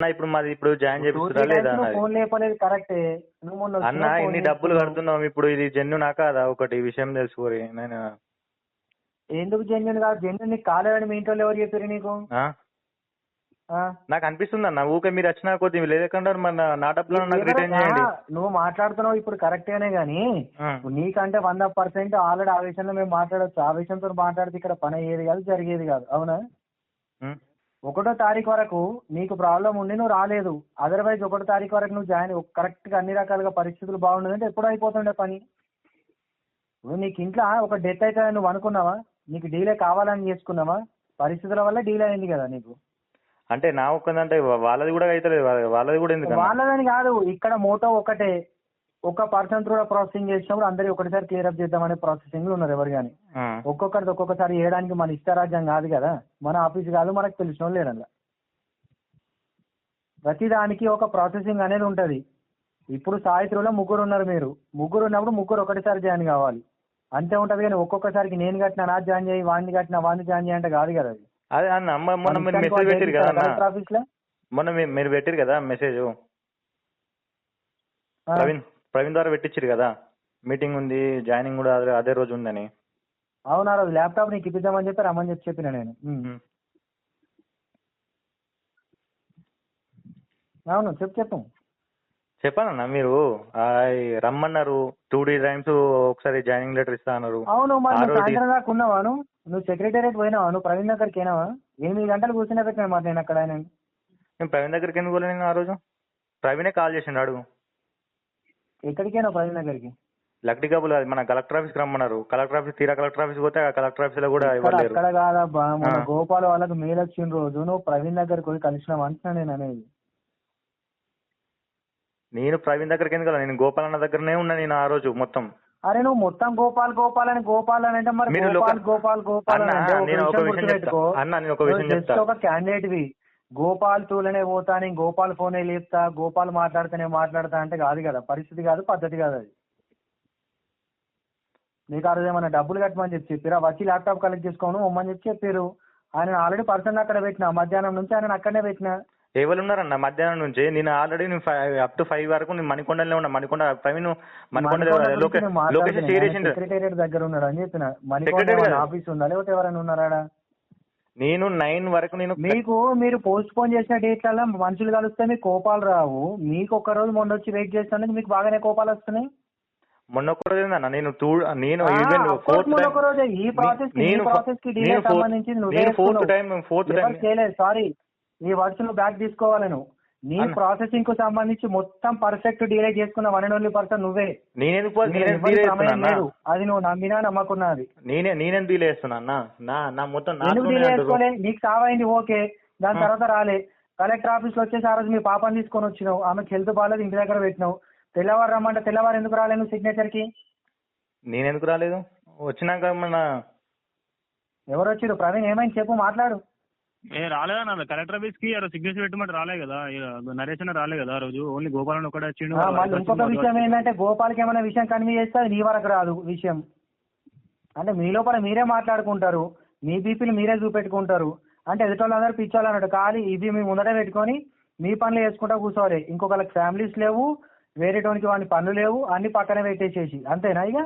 అన్న ఇప్పుడు మాది ఇప్పుడు జాయిన్ చేపిస్తురా త్రీ లేదా అన్నది ఫోన్ కరెక్టే నువ్వు మొన్న అన్న ఇన్ని డబ్బులు. కడుతున్నాం ఇప్పుడు ఇది జెన్యు నా కాదా ఒకటి విషయం తెలుసుకోరి నేను ఎందుకు జెన్యున్ కాదు జెన్యున్ నీకు కాలేదని మీ ఇంట్లో ఎవరు చెప్పారు నీకు ఆ? ఆ? నాకు అనిపిస్తుంది అన్న ఊకే మీరు వచ్చినా కొద్ది లేదకుండా మన నా డబ్బులు నాకు రిటర్న్ చేయండి నువ్వు మాట్లాడుతున్నావు ఇప్పుడు కరెక్టేనే గానీ ఆ. నీకంటే వంద పర్సెంట్ ఆల్రెడీ ఆ విషయంలో మేము మాట్లాడొచ్చు ఆ విషయంతో మాట్లాడితే ఇక్కడ పని అయ్యేది కాదు జరిగేది కాదు అవునా ఉం? ఒకటో తారీఖు వరకు నీకు ప్రాబ్లం ఉండి నువ్వు రాలేదు. అదర్వైజ్ ఒకటో తారీఖు వరకు నువ్వు జాయిన్ కరెక్ట్గా అన్ని రకాలుగా పరిస్థితులు బాగుండదంటే ఎప్పుడో అయిపోతుండే పని. ఇప్పుడు నీకు ఇంట్లో ఒక డెత్ అయితే నువ్వు అనుకున్నావా? నీకు డీలే కావాలని చేసుకున్నావా? పరిస్థితుల వల్ల డీలే అయింది కదా నీకు. అంటే నా ఒక్కదంటే వాళ్ళది కూడా అవుతలేదు వాళ్ళ- వాళ్ళది కూడా ఎందుకు వాళ్ళదని కాదు ఇక్కడ మోటో ఒకటే. ఒక పర్సన్ త్రూ ప్రాసెసింగ్ చేసినప్పుడు అందరి ఒకటిసారి క్లియర్ అప్ చేద్దామనే ప్రాసెసింగ్లో ఉన్నారు ఎవరు కానీ ఒక్కొక్కరిది ఒక్కొక్కసారి చేయడానికి మన ఇష్టారాజ్యం కాదు కదా. మన ఆఫీస్ కాదు మనకు తెలిసిన వాళ్ళు లేరల్లా ప్రతి దానికి ఒక ప్రాసెసింగ్ అనేది ఉంటది. ఇప్పుడు సాయిత్రిలో ముగ్గురు ఉన్నారు మీరు. ముగ్గురు ఉన్నప్పుడు ముగ్గురు ఒకటిసారి జాయిన్ కావాలి. అంతే ఉంటది కానీ ఒక్కొక్కసారికి నేను కట్టిన నా జాయిన్ చేయి వాడిని కట్టిన వాడిని జాయిన్ చేయి అంటే కాదు కదా అది. అదే అన్న మొన్న మీరు మెసేజ్ పెట్టారు కదా ఆఫీస్లో మొన్న మీరు పెట్టారు కదా మెసేజ్ ప్రవీణ్. ప్రవీణ్ ద్వారా పెట్టించారు కదా. మీటింగ్ ఉంది జాయినింగ్ కూడా అదే అదే రోజు ఉందని. అవునా రోజు ల్యాప్టాప్ నీకు ఇప్పిద్దామని చెప్పి రమ్మని చెప్పి చెప్పిన నేను. ఉమ్. అవును చెప్పు చెప్పు. చెప్పానన్న మీరు? ఆ, ఈ రమ్మన్నారు టూ డీ టైమ్స్ ఒకసారి జాయినింగ్ లెటర్ ఇస్తా అన్నారు. అవును మరి ఆ నువ్వు రోజు సాయంత్రం దాకా ఉన్నావా నువ్వు? సెక్రటేరియట్ పోయినావా? నువ్వు ప్రవీణ్ దగ్గరికి పోయినావా? ఎనిమిది గంటలు కూర్చునే పెట్టినా మాట నేను అక్కడ ఆయన. నేను ప్రవీణ్ దగ్గరికి ఎందుకు పోలే నేను ఆ రోజు? ప్రవీణే కాల్ చేసిండు అడుగు. ఎక్కడికైనా ప్రవీణ్ దగ్గరికి లక్డీ కబుల్ అది మన కలెక్టర్ ఆఫీస్కి రమ్మన్నారు కలెక్టర్ ఆఫీస్ తీరా కలెక్టర్ ఆఫీస్ పోతే ఆ కలెక్టర్ ఆఫీస్లో కూడా ఇవ్వలేరు అక్కడ కాదబ్బా మన. గోపాల్ వాళ్ళకి మెయిల్ వచ్చిన రోజు నువ్వు ప్రవీణ్ దగ్గరికి పోయి కలిసినావు అంటున్నా నేను అనేది నేను ప్రవీణ్ దగ్గరికి ఎందుకు వెళ్ళాను? నేను గోపాల్ అన్న దగ్గరనే ఉన్నా నేను ఆ రోజు మొత్తం అరే నువ్వు మొత్తం గోపాల్ గోపాల్ అని గోపాల్ అని అంటే మరి మీరు గోపాల్ లోక- గోపాల్ గోపాల్ అని అన్న, అంటే ఒక నేను ఒక విషయం విషయం గుర్తుపెట్టుకో. చెప్తా. అన్న, నేను ఒక విషయం నువ్వు just చెప్తా. ఒక క్యాండిడేట్ వి గోపాల్ తూలనే పోతా నేను గోపాల్ ఫోనే లేపుతా గోపాల్ మాట్లాడితేనే మాట్లాడతా అంటే కాదు కదా. పరిస్థితి కాదు పద్ధతి కాదు అది. నీకు ఆ రోజు ఏమన్నా డబ్బులు కట్టమని చెప్పి చెప్పారా? వచ్చి ల్యాప్టాప్ కలెక్ట్ చేసుకోను ఉమ్మని చెప్పి చెప్పారు ఆయన ఆల్రెడీ పర్సన్ అక్కడ పెట్టిన మధ్యాహ్నం నుంచి ఆయన అక్కడనే పెట్టిన. ఎవరు ఉన్నారన్న మధ్యాహ్నం నుంచి? నేను ఆల్రెడీ నేను అప్ టు ఫైవ్ వరకు నేను మణికొండలో ఉన్నా. మణికొండ ప్రవీణ్ మణికొండ లొకేషన్ షేర్ చేసిండు. సెక్రటేరియట్ దగ్గర ఉన్నాడు అని చెప్పిన. మణికొండ? ఆఫీస్ ఉందా? లేకపోతే ఎవరైనా ఉన్నారా నేను నైన్ వరకు నేను మీకు మీరు పోస్ట్ పోన్ చేసిన డేట్లలో మనుషులు కలిస్తే మీకు కోపాలు రావు. మీకు ఒక్క రోజు మొన్న వచ్చి వెయిట్ చేసినందుకు మీకు బాగానే కోపాలు వస్తున్నాయి? మొన్న ఒక్క రోజు ఏందన్న? నేను టూ నేను ఈవెన్ ఫోర్త్ మొన్న ఒక రోజే. ఈ ఈ నేను process కి fourth- సంబంధించి నువ్వే ఫోర్త్. టైం ఫోర్త్ టైం చేయలేదు సారీ ఈ వర్డ్స్ నువ్వు బ్యాక్ తీసుకోవాలి నువ్వు. నీ. ప్రాసెసింగ్కు సంబంధించి మొత్తం పర్ఫెక్ట్ డిలే చేసుకున్న వన్ అండ్ ఓన్లీ పర్సన్ నువ్వే. నేనెందుకు అది నువ్వు నమ్మినా నమ్మకున్నది. నేనే నేనెందుకు డీల్ చేస్తున్నా అన్న? నా నా మొత్తం ఎందుకు డిలే. చేసుకోలే? నీకు సావైంది ఓకే. దాని. తర్వాత రాలే. కలెక్టర్ ఆఫీస్లో వచ్చేసి ఆ రోజు మీ పాపని తీసుకొని వచ్చినావు. ఆమెకి హెల్త్ బాగాలేదు ఇంటి దగ్గర పెట్టినావు. తెల్లవారు రమ్మంటే తెల్లవారు ఎందుకు రాలేదు సిగ్నేచర్కి? నేనెందుకు రాలేదు? వచ్చినాక మన ఎవరు వచ్చారు ప్రవీణ్ ఏమైంది? చెప్పు మాట్లాడు. ఏ రాలేదన్న కలెక్టర్ ఆఫీస్కి సిగ్నేచర్ పెట్టమంటే రాలే కదా. నరేష్ అన్న రాలే కదా రోజు. ఓన్లీ గోపాలన్ ఒకటే వచ్చిండు ఇంకొక విషయం ఏంటంటే గోపాల్కి ఏమైనా విషయం కన్వీ చేస్తే నీ వరకు రాదు విషయం. అంటే మీ లోపల మీరే మాట్లాడుకుంటారు. మీ బీపీలు మీరే చూపెట్టుకుంటారు. అంటే ఎదుటోళ్ళందరూ పిచ్చోళ్ళు అన్నట్టు. ఖాళీ ఇవి మీ ముందట పెట్టుకొని మీ పనులు చేసుకుంటా కూర్చోవాలి. ఇంకొకరికి ఫ్యామిలీస్ లేవు వేరేటోనికి వాడిని పనులు లేవు అన్ని పక్కన పెట్టేసేసి. అంతేనా ఇక?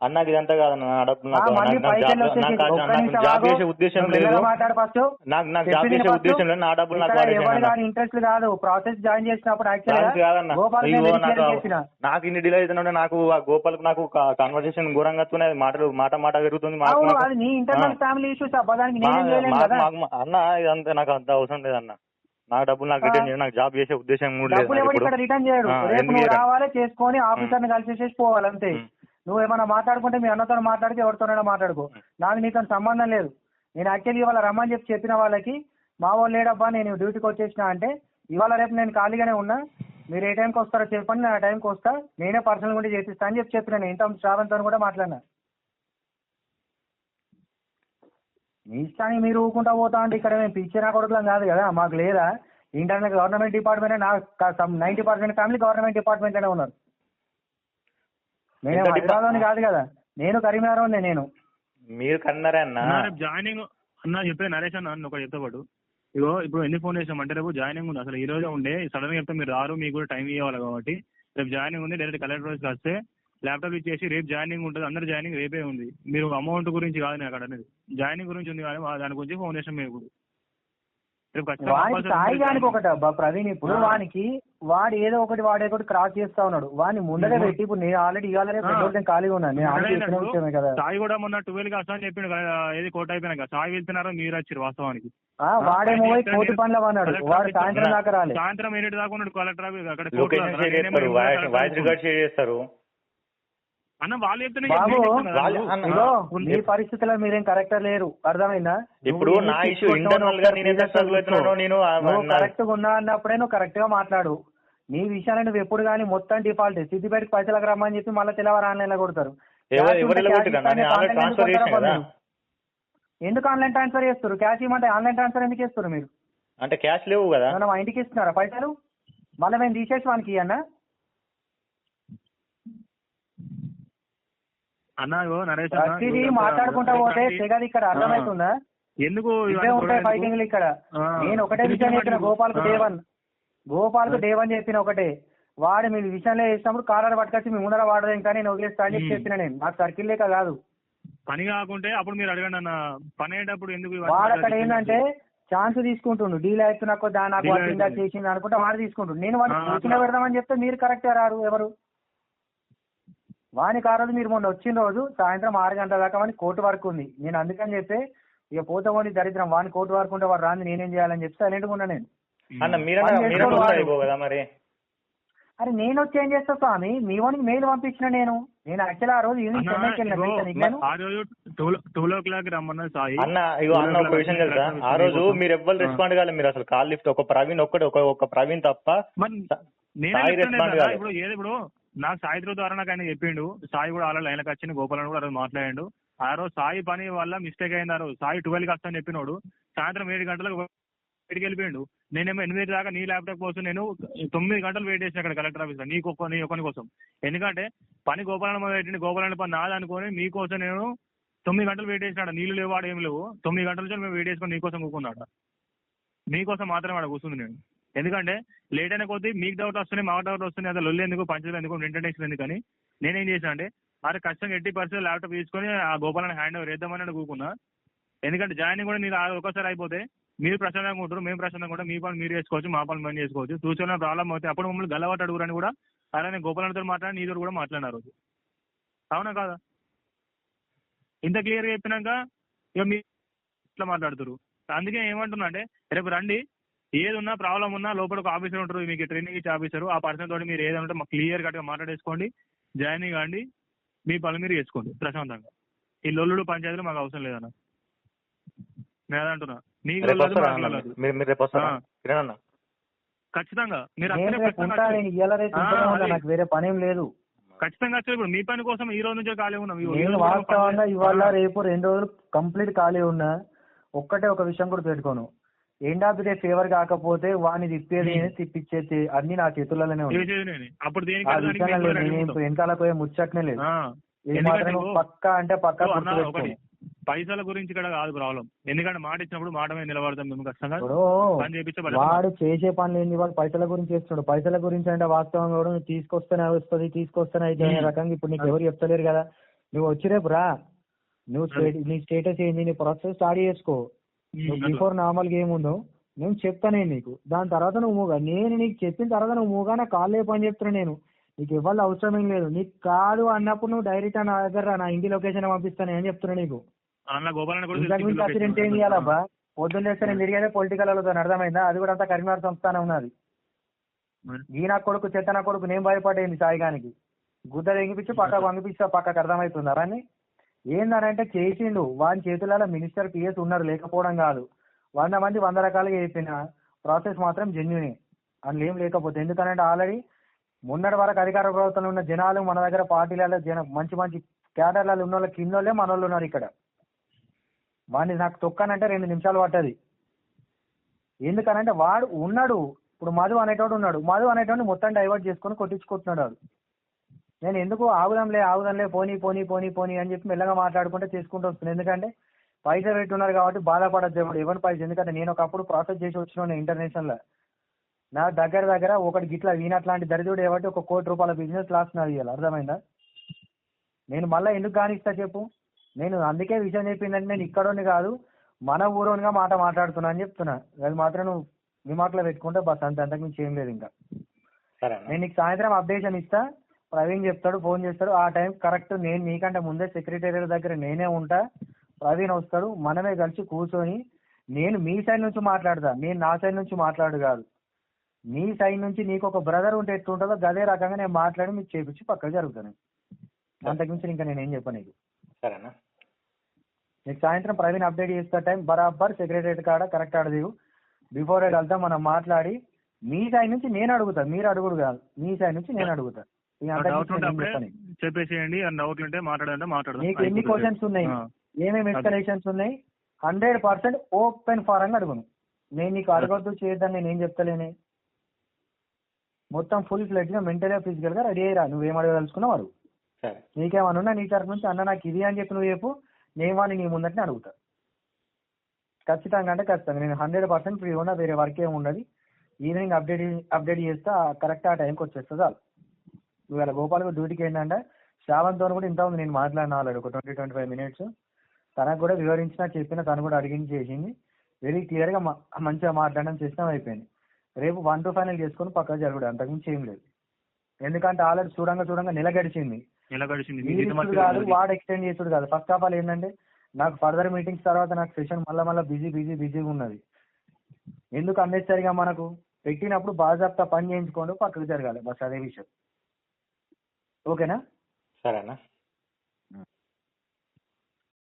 అన్నకి ఇదంతా నా ఆ, నాకు జాబ్-. చేసే ఉద్దేశం లేదు. నాకు నాకు జాబ్ చేసే. ఉద్దేశం లేదు నా డబ్బులు నాకు ఇంట్రెస్ట్ కాదు. ప్రాసెస్ జాయిన్ చేసినప్పుడు కాదన్న. నాకు ఇన్ని డిలే అవుతుంటే నాకు ఆ గోపాల్కి నాకు కాన్వర్సేషన్ ఘోరంగా మాటలు మాట మాట పెరుగుతుంది నీ. ఫ్యామిలీ ఇష్యూస్ కదా. అన్న ఇదంతా నాకు అంత అవసరం లేదన్న. నా డబ్బులు నాకు. రిటర్న్ చేయండి నాకు జాబ్ చేసే ఉద్దేశం కూడా లేదు రిటర్న్ చేయడు రేపు నువ్వు? రావాలి చేసుకొని ఆఫీసర్ని కలిసేసేసి పోవాలి అంతే. నువ్వు ఏమైనా మాట్లాడుకుంటే మీ అన్నతో మాట్లాడితే ఎవరితోనైనా మాట్లాడుకో. నాకు నీతో సంబంధం లేదు. నేను యాక్చువల్లీ ఇవాళ రమ్మని చెప్పి చెప్పిన వాళ్ళకి మా వాళ్ళు లేడబ్బా నేను డ్యూటీకి వచ్చేసిన అంటే ఇవాళ రేపు నేను ఖాళీగానే ఉన్నా. మీరు ఏ టైంకి వస్తారో చెప్పండి నేను ఆ టైంకి వస్తా. నేనే పర్సనల్ కూడా చేపిస్తా అని చెప్పి చెప్పిన నేను. ఇంత శ్రావంతో కూడా మాట్లాడినా. మీ ఇష్టానికి మీరు ఊకుంటా పోతా అంటే ఇక్కడ మేము పిచ్చిన కొడుకులం కాదు కదా మాకు లేదా. ఇంటర్నల్ గవర్నమెంట్ డిపార్ట్మెంట్ నా నైన్టీ పర్సెంట్ ఫ్యామిలీ గవర్నమెంట్ డిపార్ట్మెంట్లోనే ఉన్నారు. నేను హైదరాబాద్ కాదు కదా. నేను కరీంనగర్ నేను. మీరు కన్నారే అన్న. జాయినింగ్ అన్న చెప్పే నరేష్ అన్న ఒకటి చెప్తా పాటు. ఇగో ఇప్పుడు ఎందుకు ఫోన్ చేసాం అంటే రేపు జాయినింగ్ ఉంది. అసలు ఈ రోజే ఉండే. సడన్గా చెప్తే మీరు రారు మీకు కూడా టైం ఇవ్వాలి కాబట్టి. రేపు జాయినింగ్ ఉంది డైరెక్ట్ కలెక్టర్ ఆఫీస్కి వస్తే ల్యాప్టాప్ ఇచ్చేసి రేపు జాయినింగ్ ఉంటుంది. అందరు జాయినింగ్ రేపే ఉంది. మీరు అమౌంట్ గురించి కాదు నేను అక్కడ అనేది జాయినింగ్ గురించి ఉంది కానీ దాని గురించి ఫోన్ చేసాం మేము ఇప్పుడు రేపు ఖచ్చితంగా వానికి compulsory సాయి ఉంటుంది గానికి joining. ఒకటి అబ్బా ప్రవీణ్ ఇప్పుడు. వానికి వాడు ఏదో ఒకటి వాడు ఒకటి క్రాస్ చేస్తా ఉన్నాడు. వాడిని ముందరే. పెట్టి ఇప్పుడు నేను ఆల్రెడీ ఇవాళ. రెండు రోజులు ఖాళీగా ఉన్నాను. నేను ఆల్రెడీ విషయమే కదా. సాయి కూడా మొన్న ట్వెల్వ్గా అని చెప్పిండు ఏది కోట్ అయిపోయినాక. సాయి వెళ్తున్నారో మీరు వచ్చారు వాస్తవానికి. ఆ, వాడేమో కోటి పనులు అన్నాడు వాడు సాయంత్రం దాకా రాలే. సాయంత్రం ఎన్నిటి దాకా ఉన్నాడు? కలెక్టర్ అక్కడ వాయిస్ రికార్డ్ చేస్తారు. అన్న వాళ్ళు చెప్తున్నా పరిస్థితుల్లో మీరేం కరెక్ట్ లేరు. అర్థమైందా? ఇప్పుడు నా ఇష్యూ ఇంటర్నల్గా నేను కరెక్ట్గా ఉన్నా అన్నప్పుడే నువ్వు కరెక్ట్గా మాట్లాడు. నీ విషయాన్ని నువ్వు ఎప్పుడు కానీ మొత్తం డిఫాల్ట్ సిద్దిపేటకి పైసలకు రమ్మని చెప్పి మళ్ళీ తెల్లవారు ఆన్లైన్లో కొడతారు ఎందుకు ఆన్లైన్ ట్రాన్స్ఫర్ చేస్తారు? క్యాష్ ఇవ్వమంటే ఆన్లైన్ ట్రాన్స్ఫర్ ఎందుకు చేస్తారు మీరు? అంటే క్యాష్ లేవు కదా? ఏమన్నా మా ఇంటికి ఇస్తున్నారా పైసలు? మళ్ళీ మేము తీసేసి వానికి అన్న అన్న నరేష్ ప్రతిదీ మాట్లాడుకుంటా పోతే తెగది ఇక్కడ అర్థమవుతుందా? ఎందుకు ఇవే ఉంటాయి ఫైటింగ్లు ఇక్కడ. నేను ఒకటే విషయం చెప్పిన గోపాల్కు. దేవన్ గోపాల్కు దేవన్ చెప్పిన ఒకటే. వాడు మీ విషయంలో చేసినప్పుడు కాలర్ పట్టుకొచ్చి మీ ముందర వాడదు ఇంకా నేను వదిలేస్తా అని. చెప్పిన నేను. నాకు సర్కిల్ లేక కాదు. పని కాకుంటే అప్పుడు మీరు అడగండి అన్న. పని అయ్యేటప్పుడు ఎందుకు వాడు అక్కడ? ఏంటంటే ఛాన్స్ తీసుకుంటుండు. డీల్ అయితే నాకు నాకు. చేసింది అనుకుంటే వాడు తీసుకుంటుండు. నేను వాడిని ఆ, కూర్చుని. పెడదామని చెప్తే మీరు కరెక్ట్ రారు ఎవరు? వానికి ఆ రోజు మీరు మొన్న వచ్చిన రోజు సాయంత్రం ఆరు గంటల దాకా వాడికి కోర్టు వరకు ఉంది. నేను అందుకని చెప్పి ఇక పోతే వాడి దరిద్రం వాని కోర్టు వరకు ఉంటే వాడు రాంది నేనేం చేయాలని చెప్పి సైలెంట్గా ఉన్నా నేను. అరే నేను వచ్చి ఏం చేస్తా స్వామి? మీ వానికి మెయిల్ పంపించిన నేను. నేను యాక్చువల్ ఆ రోజు ఈవినింగ్ అన్న, చెన్నైకి ఇగో ఒక విషయం తెలుసా? ఆ రోజు మీరు ఎవ్వరు రెస్పాండ్ కాలేదు మీరు అసలు. కాల్ లిఫ్ట్ ఒక ప్రవీణ్ ఒక్కడే ఒక ఒక ప్రవీణ్ తప్ప సాయి రెస్పాండ్ కదా, నా సాయి ఏది ద్వారా నాకు ఆయన చెప్పిండు సాయి కూడా అలా లైన్కి వచ్చింది గోపాలని కూడా ఆ రోజు ఆ రోజు సాయి పని వల్ల మిస్టేక్ అయింది ఆ రోజు. సాయి ట్వెల్వ్కి వస్తాను చెప్పినోడు. సాయంత్రం ఏడు గంటలకు బయటికి వెళ్ళిపోయిండు. నేనేమో ఎనిమిది దాకా నీ ల్యాప్టాప్ కోసం నేను తొమ్మిది గంటలు వెయిట్ చేసిన అక్కడ కలెక్టర్ ఆఫీస్లో నీ ఒక్క నీ ఒక్కని కోసం. ఎందుకంటే పని గోపాలన్న పెట్టింది గోపాలన్న పని నాది అనుకొని మీకోసం నేను తొమ్మిది గంటలు వెయిట్ చేసినాడు? నీళ్ళు లేవు వాడు ఏం లేవు. తొమ్మిది గంటల నుంచి మేము వెయిట్ చేసుకొని నీకోసం కూకున్నాడు? మీకోసం మాత్రమే ఆడ కూర్చుంది నేను. ఎందుకంటే లేట్ అయిన కొద్దీ మీకు డౌట్ వస్తున్నాయి మాకు డౌట్ వస్తున్నాయి అది లొల్లు ఎందుకు పంచలు ఎందుకు ఇంటర్నేషన్ ఎందుకని నేనేం చేశాను అంటే అరే కష్టంగా ఎట్టి పరిస్థితి ల్యాప్టాప్ తీసుకొని ఆ గోపాలని హ్యాండ్ ఓవర్ చేద్దామని అని కూకున్నా ఎందుకంటే జాయినింగ్ కూడా మీరు ఒకసారి అయిపోతే మీరు ప్రశాంతంగా ఉంటారు మేము ప్రశాంతంగా కూడా మీ పని మీరు చేసుకోవచ్చు మా పని మేము చేసుకోవచ్చు. ఫ్యూచర్లో ప్రాబ్లం అవుతాయి. అప్పుడు మమ్మల్ని గల్లవాటు అడుగురని కూడా అలానే గోపాలతో మాట్లాడి నీతో కూడా మాట్లాడినారు అవునా కాదా? ఇంత క్లియర్గా చెప్పినాక ఇక మీ ఇట్లా మాట్లాడుతారు అందుకే ఏమంటున్నా అంటే రేపు రండి ఏది ఉన్నా ప్రాబ్లం ఉన్నా లోపల ఒక ఆఫీసర్ ఉంటారు మీకు ట్రైనింగ్ ఇచ్చే ఆఫీసర్ ఆ పర్సన్ తోటి మీరు ఏదైనా ఉంటే మాకు క్లియర్ కట్గా మాట్లాడేసుకోండి జాయిన్ కాండి మీ పనులు మీరు చేసుకోండి ప్రశాంతంగా. ఈ లొల్లుడు పంచాయతీలు మాకు అవసరం లేదన్న. నేను అదంటున్నా మీకు ఖచ్చితంగా. మీరు. నాకు వేరే పనేం లేదు. ఖచ్చితంగా ఇప్పుడు. మీ పని కోసం ఈ రోజు నుంచే ఖాళీ ఉన్నాం. నేను వాస్తవంగా పని- ఇవాళ. రేపు రెండు రోజులు కంప్లీట్ ఖాళీ ఉన్నా. ఒక్కటే ఒక విషయం కూడా పెట్టుకోను. End of the day favour కాకపోతే వాడిని తిప్పేది తిప్పించేది అన్ని నా చేతుల్లోనే ఉంది. వెనకాల పోయే ముచ్చట్నే లేదు. పక్కా అంటే పక్కా పైసల గురించి ఇక్కడ కాదు ప్రాబ్లం. ఎందుకంటే మాట ఇచ్చినప్పుడు మాట మీద నిలబడతాం మేము ఖచ్చితంగా. వాడు చేసే పనులు ఏంది? వాడు పైసల గురించి చేస్తున్నాడు. పైసల గురించి అంటే వాస్తవంగా కూడా నువ్వు తీసుకొస్తేనే వస్తుంది తీసుకొస్తేనే అయితే అనే. రకంగా ఇప్పుడు నీకు ఎవరు చెప్తలేరు కదా. నువ్వు వచ్చి రేపు రా. నువ్వు నీ స్టేటస్ ఏంది? నీ ప్రాసెస్ స్టార్ట్ చేసుకో. నువ్వు బిఫోర్ నార్మల్గా ఏముందో నేను చెప్తానే నీకు. దాని తర్వాత నువ్వు మూగా. నేను నీకు చెప్పిన తర్వాత నువ్వు మూగా నా కాళ్ళే పని చెప్తున్నా నేను. నీకు ఇవ్వాలి అవసరం ఏం లేదు. నీకు కాదు అన్నప్పుడు నువ్వు డైరెక్ట్ నా దగ్గర నా ఇంటి లొకేషన్ పంపిస్తాను అని చెప్తున్నా నీకు. అసిడెంట్ ఏం చేయాలబ్బా? పొద్దున్న లేస్తే నేను తిరిగేదే పొలిటికల్ వాళ్ళతో అర్థమైందా? అది కూడా అంతా కరీంనగర్ సంస్థానం ఉన్నది. ఈ నా కొడుకు చెత్త నా కొడుకు నేను భయపడేది సాయిగానికి. గుద్ద తెగిపించి పక్కకు పంపిస్తా పక్కకు అర్థమవుతుందా అని ఏందనంటే చేసిండు. వాని చేతులలో మినిస్టర్ పిఎస్ ఉన్నారు లేకపోవడం కాదు. వంద మంది వంద రకాలుగా చెప్పిన ప్రాసెస్ మాత్రం జెన్యునే అందులో ఏం లేకపోతే ఎందుకనంటే ఆల్రెడీ మొన్నటి వరకు అధికార ప్రభుత్వంలో ఉన్న జనాలు మన దగ్గర పార్టీలలో జన మంచి మంచి క్యాడర్లలో ఉన్న వాళ్ళ కింద వాళ్ళే మన వాళ్ళు ఉన్నారు ఇక్కడ. వాడిని నాకు తొక్కనంటే రెండు నిమిషాలు పట్టది. ఎందుకనంటే వాడు ఉన్నాడు. ఇప్పుడు మధు అనేటోడు ఉన్నాడు. మధు అనేటోడిని మొత్తం డైవర్ట్ చేసుకొని కొట్టించుకుంటున్నాడు వాడు. నేను ఎందుకు ఆగుదాంలే ఆగుదాంలే పోనీ పోనీ పోనీ పోనీ అని చెప్పి మెల్లగా మాట్లాడుకుంటే చేసుకుంటూ వస్తున్నాను ఎందుకంటే పైసలు పెట్టున్నారు కాబట్టి బాధపడద్దు ఎవడు ఎవరి పైసలు? ఎందుకంటే నేను ఒకప్పుడు ప్రాసెస్ చేసి వచ్చిన ఇంటర్నేషనల్లో. నా దగ్గర దగ్గర ఒకటి గిట్ల వీనట్లాంటి దరిద్రుడు ఏమంటే ఒక కోటి రూపాయల బిజినెస్ లాస్ నాది ఇవ్వాలి అర్థమైందా? నేను మళ్ళీ ఎందుకు కానిస్తా చెప్పు? నేను అందుకే విషయం చెప్పిందంటే నేను ఇక్కడోని కాదు మన ఊరోనిగా మాట మాట్లాడుతున్నా అని చెప్తున్నా. అది మాత్రం నువ్వు నీ మాటలో పెట్టుకుంటే బస్ అంత అంతకు మించి ఏం లేదు ఇంకా. నేను నీకు సాయంత్రం అప్డేషన్ ఇస్తా. ప్రవీణ్ చెప్తాడు ఫోన్ చేస్తాడు. ఆ టైం కరెక్ట్ నేను నీకంటే ముందే సెక్రటేరియట్ దగ్గర నేనే ఉంటా. ప్రవీణ్ వస్తాడు మనమే కలిసి కూర్చొని నేను మీ సైడ్ నుంచి మాట్లాడతా. నేను నా సైడ్ నుంచి మాట్లాడు కాదు. నీ సైడ్ నుంచి నీకు ఒక బ్రదర్ ఉంటే ఎట్లుంటుందో గదే రకంగా నేను మాట్లాడి మీకు చేపించి పక్కకు జరుగుతాను. అంతకుమించి ఇంకా నేను ఏం చెప్పను నీకు. సరేనా? నీకు సాయంత్రం ప్రవీణ్ అప్డేట్ చేస్తా టైం. బరాబర్ సెక్రటరేట్ కాడ కరెక్ట్ అడదివు బిఫోర్ వెళ్తా మనం మాట్లాడి. మీ సైడ్ నుంచి నేను అడుగుతా. మీరు అడుగుడు కాదు. మీ సైడ్ నుంచి నేను అడుగుతా. డౌట్ ఉంటే. చెప్పేసేయండి. డౌట్లు ఉంటే మాట్లాడంటే మాట్లాడదాం. నీకు ఎన్ని. క్వశ్చన్స్ ఉన్నాయి. ఏమేమి ఎక్స్ప్లెనేషన్స్ ఉన్నాయి? హండ్రెడ్ పర్సెంట్ ఓపెన్ ఫారం అడుగును. నేను నీకు అడగొద్దు చేయొద్దని నేను ఏం చెప్తలేనే. మొత్తం ఫుల్ ఫ్లెడ్జ్గా మెంటల్గా ఫిజికల్గా రెడీ అయ్యిరా. నువ్వేం అడగదలుచుకున్నావు అడుగు నీకేమన్నా నీ తరఫు నుంచి అన్న నాకు ఇది అని చెప్పి నువ్వు చెప్పు. వాడిని నీ ముందటనే అడుగుతా. ఖచ్చితంగా అంటే ఖచ్చితంగా. నేను హండ్రెడ్ పర్సెంట్ ఫ్రీ ఉన్నా వేరే వర్క్ ఏమి ఉండదు. ఈవినింగ్ అప్డేట్ అప్డేట్ చేస్తా కరెక్ట్ ఆ టైంకి వచ్చేస్తుంది చాలు. ఇవాళ గోపాల్కి డ్యూటీకి ఏంటంటే శ్రావంత్తో కూడా ఇంత ఉంది నేను మాట్లాడిన ఒక ట్వంటీ ట్వంటీ ఫైవ్ మినిట్స్. తనకు కూడా వివరించిన చెప్పిన తను కూడా అడిగింది చేసింది. వెరీ క్లియర్గా మంచిగా మాట్లాడడం చేసినా అయిపోయింది. రేపు వన్ టు ఫైనల్ చేసుకొని పక్కకు జరుగుడు అంతకుమించి ఏం లేదు. ఎందుకంటే ఆల్రెడీ చూడంగా చూడంగా నెల గడిచింది. కాదు. వాడు ఎక్స్టెండ్ చేసుడు కాదు. ఫస్ట్ ఆఫ్ ఆల్ ఏంటంటే నాకు ఫర్దర్ మీటింగ్స్ తర్వాత నాకు సెషన్ మళ్ళీ మళ్ళీ బిజీ బిజీ బిజీగా ఉన్నది. ఎందుకు అన్నెసరిగా మనకు? పెట్టినప్పుడు బాజాప్తా పని చేయించుకోండి పక్కకు జరగాలి. బస్ అదే విషయం. ఓకేనా? సరేనా.